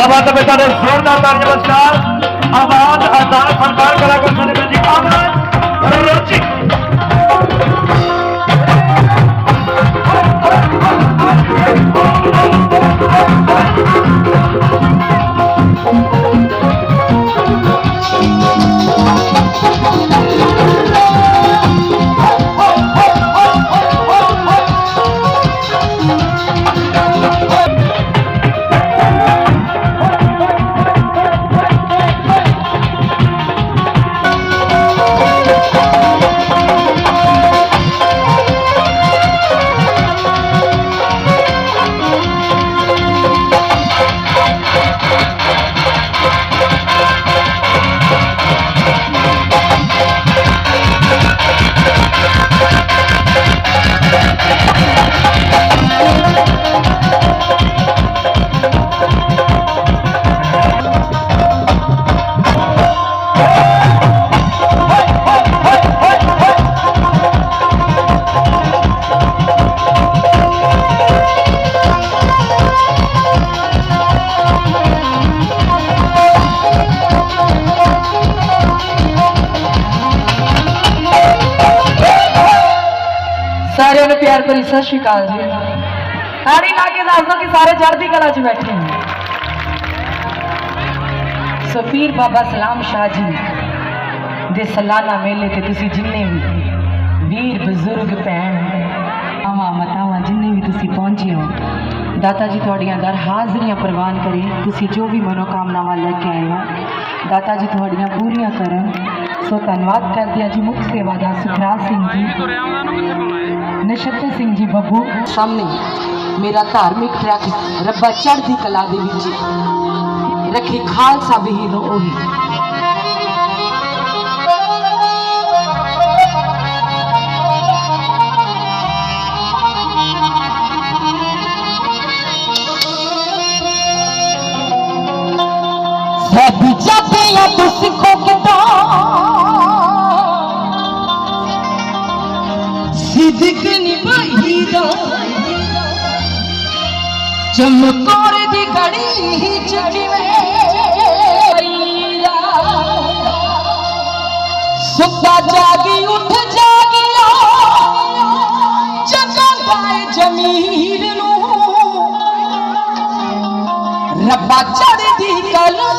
ਤੇ ਬੇਟਾ ਦੇ ਜ਼ੋਰਦਾਰ ਤਾੜੀ ਨਮਸਕਾਰ ਆਵਾਜ਼ ਆਦਾਨ ਫਨਕਾਰ ਕਰਾ ਪਿਆਰ ਭਰੀ ਸਤਿ ਸ਼੍ਰੀ ਅਕਾਲ ਜੀ। ਤਾੜੀ ਲਾ ਕੇ ਦੱਸ ਦੋ ਕਿ ਸਾਰੇ ਚੜ੍ਹਦੀ ਕਲਾ 'ਚ ਬੈਠੇ ਨੇ। ਸਫੀਰ ਬਾਬਾ ਸਲਾਮ ਸ਼ਾਹ ਜੀ ਦੇ ਸਾਲਾਨਾ ਮੇਲੇ ਤੇ ਤੁਸੀਂ ਜਿੰਨੇ ਵੀ ਵੀਰ, ਬਜ਼ੁਰਗ, ਭੈਣ ਆਵਾਂ ਮਤਾਵਾਂ, ਜਿੰਨੇ ਵੀ ਤੁਸੀਂ ਪਹੁੰਚੇ ਹੋ, ਦਾਤਾ ਜੀ ਤੁਹਾਡੀਆਂ ਦਰ ਹਾਜ਼ਰੀਆਂ ਪ੍ਰਵਾਨ ਕਰੇ। ਤੁਸੀਂ ਜੋ ਵੀ ਮਨੋਕਾਮਨਾਵਾਂ ਲੈ ਕੇ ਆਏ ਹੋ, ਦਾਤਾ ਜੀ ਤੁਹਾਡੀਆਂ ਪੂਰੀਆਂ ਕਰਨ। ਸੋ ਧੰਨਵਾਦ ਕਰਦੇ ਹਾਂ ਜੀ ਮੁੱਖ ਸੇਵਾਦਾਰ ਸੁਖਰਾਜ ਸਿੰਘ ਜੀ। ਨਛੱਤਰ ਸਿੰਘ ਜੀ ਬੱਬੂ। ਸਾਹਮਣੇ ਮੇਰਾ ਧਾਰਮਿਕ ਟਰੱਕ ਰੱਬਾ ਚੜ੍ਹਦੀ ਕਲਾ ਦੇ ਵਿੱਚ ਰੱਖੇ ਖਾਲਸਾ ਵੀ ਦੋ ਉਹੀ। ਚਮਕੌਰ ਦੀ ਗੜੀ ਚ ਜਿਵੇਂ ਸੁੱਤਾ ਜਾਗੀ, ਉੱਠ ਜਾਗਿਆ ਜਗਾਏ ਜਮੀਰ ਨੂੰ। ਰੱਬਾ ਚੜ੍ਹਦੀ ਕਲਾ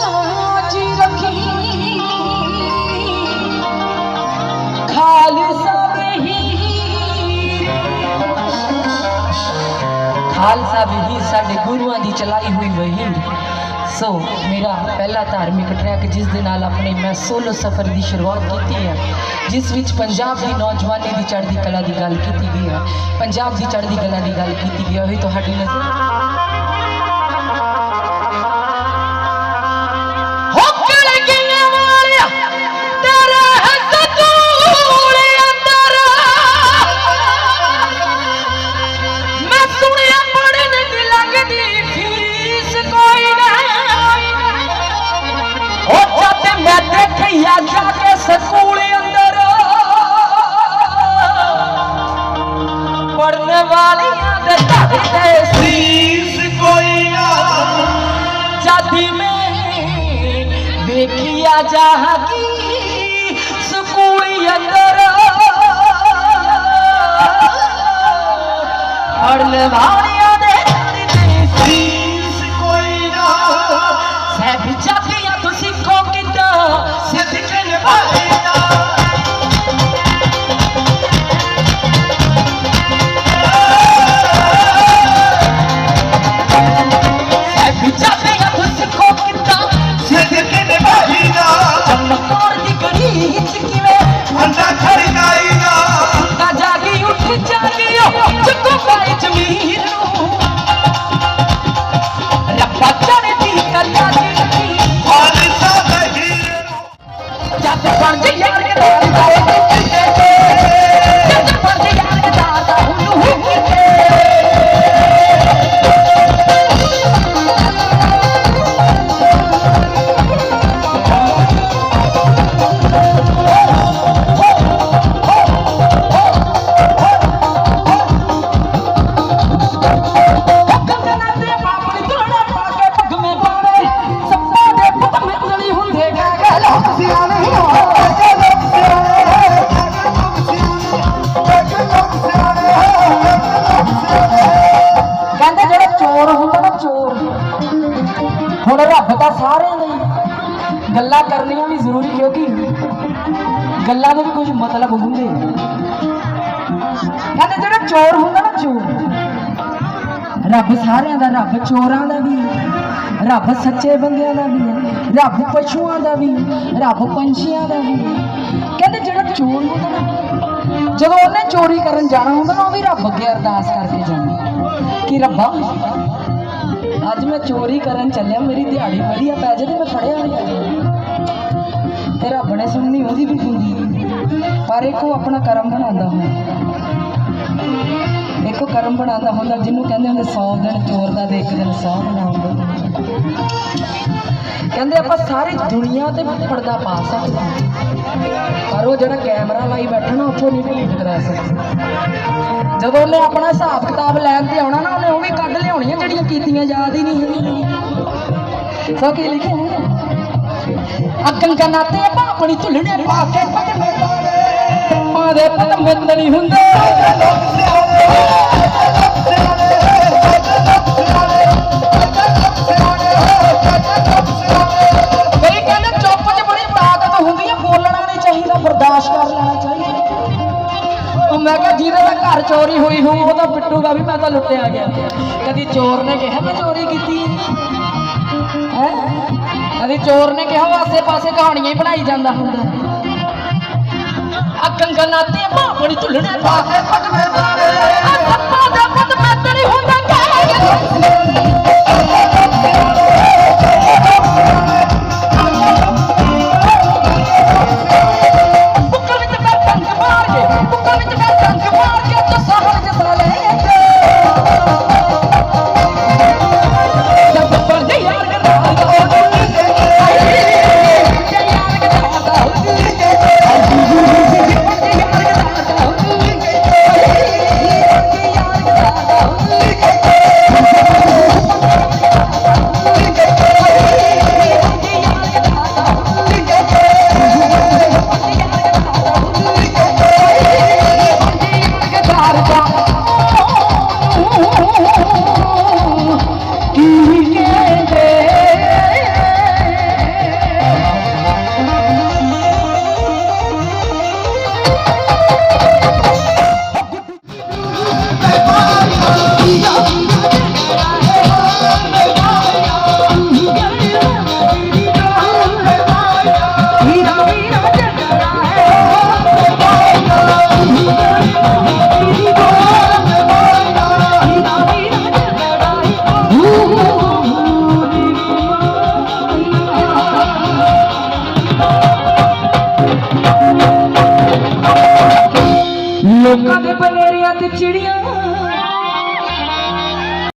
ਚ ਰੱਖੀ। ਖਾਲਸਾ ਵੀ ਸਾਡੇ ਗੁਰੂਆਂ ਦੀ ਚਲਾਈ ਹੋਈ ਵਹੀ ਸੋ ਮੇਰਾ ਪਹਿਲਾ ਧਾਰਮਿਕ ਟਰੈਕ ਜਿਸ ਦੇ ਨਾਲ ਆਪਣੇ ਮੈਂ ਸੋਲੋ ਸਫ਼ਰ ਦੀ ਸ਼ੁਰੂਆਤ ਕੀਤੀ ਹੈ, ਜਿਸ ਵਿੱਚ ਪੰਜਾਬ ਦੀ ਨੌਜਵਾਨੀ ਦੀ ਚੜ੍ਹਦੀ ਕਲਾ ਦੀ ਗੱਲ ਕੀਤੀ ਗਈ ਹੈ। ਪੰਜਾਬ ਦੀ ਚੜ੍ਹਦੀ ਕਲਾ ਦੀ ਗੱਲ ਕੀਤੀ ਗਈ ਹੈ, ਉਹੀ ਤੁਹਾਡੀ ਨਜ਼ਰ বাবা ਗੱਲਾਂ ਕਰਨੀਆਂ ਵੀ ਜ਼ਰੂਰੀ ਕਿਉਂਕਿ ਗੱਲਾਂ ਦੇ ਵੀ ਕੁਝ ਮਤਲਬ ਹੁੰਦੇ ਕਹਿੰਦੇ ਜਿਹੜਾ ਚੋਰ ਹੁੰਦਾ ਨਾ ਚੋਰ, ਰੱਬ ਸਾਰਿਆਂ ਦਾ ਰੱਬ, ਚੋਰਾਂ ਦਾ ਵੀ, ਰੱਬ ਸੱਚੇ ਬੰਦਿਆਂ ਦਾ ਵੀ ਰੱਬ ਪਸ਼ੂਆਂ ਦਾ ਵੀ, ਰੱਬ ਪੰਛੀਆਂ ਦਾ ਵੀ। ਕਹਿੰਦੇ ਜਿਹੜਾ ਚੋਰ ਹੁੰਦਾ ਨਾ, ਜਦੋਂ ਉਹਨੇ ਚੋਰੀ ਕਰਨ ਜਾਣਾ ਹੁੰਦਾ ਨਾ, ਉਹ ਵੀ ਰੱਬ ਅੱਗੇ ਅਰਦਾਸ ਕਰਕੇ ਜਾਂਦਾ। ਕਿ ਰੱਬਾ, ਅੱਜ ਮੈਂ ਚੋਰੀ ਕਰਨ ਚੱਲਿਆ, ਮੇਰੀ ਦਿਹਾੜੀ ਵਧੀਆ ਪੈ ਜੇ ਤੇ ਮੈਂ ਫੜਿਆ ਨਹੀਂ ਤੇ ਰੱਬ ਨੇ ਸੁਣਨੀ ਉਹਦੀ ਵੀ ਹੁੰਦੀ। ਪਰ ਇੱਕ ਉਹ ਆਪਣਾ ਕਰਮ ਬਣਾਉਂਦਾ ਹੁੰਦਾ। ਇੱਕ ਕਰਮ ਬਣਾਉਂਦਾ ਹੁੰਦਾ ਜਿਹਨੂੰ ਕਹਿੰਦੇ ਹੁੰਦੇ 100 ਦਿਨ ਚੋਰ ਦਾ ਤੇ ਇੱਕ ਦਿਨ 100 ਬਣਾਉਂਦਾ ਕਹਿੰਦੇ ਆਪਾਂ ਸਾਰੀ ਦੁਨੀਆ ਤੇ ਪਰਦਾ ਪਾ ਸਕਦੇ ਪਰ ਉਹ ਜਿਹੜਾ ਕੈਮਰਾ ਲਾਈ ਬੈਠਾ ਨਾ, ਉੱਥੋਂ ਨਹੀਂ ਡਿਲੀਟ ਕਰਾ ਸਕਦਾ। ਜਦੋਂ ਉਹਨੇ ਆਪਣਾ ਹਿਸਾਬ ਕਿਤਾਬ ਲੈਣ ਤੇ ਆਉਣਾ ਨਾ, ਉਹਨੇ ਉਹ ਵੀ ਕੱਢ ਲਿਆਉਣੀਆਂ ਜਿਹੜੀਆਂ ਕੀਤੀਆਂ ਯਾਦ ਹੀ ਨਹੀਂ ਸੋ ਕੀ ਲਿਖਿਆ ਹੈ? ਅੱਗਨ ਕਨਾਤੇ ਭਾਪਣੀ ਝੁਲਣੇ ਪਾ ਪਗਨੇ ਮਾਦੇ ਪਤ ਮਿੱਤ ਨਹੀਂ ਹੁੰਦੇ। ਕਈ ਕਹਿੰਦੇ ਚੁੱਪ 'ਚ ਬੜੀ ਤਾਕਤ ਹੁੰਦੀ ਹੈ ਬੋਲਣਾ ਨਹੀਂ ਚਾਹੀਦਾ, ਬਰਦਾਸ਼ਤ ਕਰ ਲੈਣਾ ਚਾਹੀਦਾ। ਉਹ ਮੈਂ ਕਿਹਾ ਜਿਹਦੇ ਦਾ ਘਰ ਚੋਰੀ ਹੋਈ ਹੋਈ ਉਹਦਾ ਤਾਂ ਪਿੱਟੂਗਾ ਵੀ ਮੈਂ ਤਾਂ ਲੁੱਟਿਆ ਗਿਆ। ਕਦੀ ਚੋਰ ਨੇ ਕਿਹਾ ਮੈਂ ਚੋਰੀ ਕੀਤੀ ਚੋਰ ਨੇ ਕਿਹਾ ਉਹ ਆਸੇ ਪਾਸੇ ਕਹਾਣੀਆਂ ਹੀ ਬਣਾਈ ਜਾਂਦਾ। ਹੁੰਦਾ ਆ ਗੰਗਾ ਨਾਤੇ ਬਾਪੜੀ ਝੁੱਲਣੇ ਪਾ ਕੇ ਪਟਵੇਂ ਮਾਰੇ। ਆ ਸੱਪਾਂ ਦਾ ਪੁੱਤ ਮੈਂ ਹੁੰਦਾ ਕਹਿ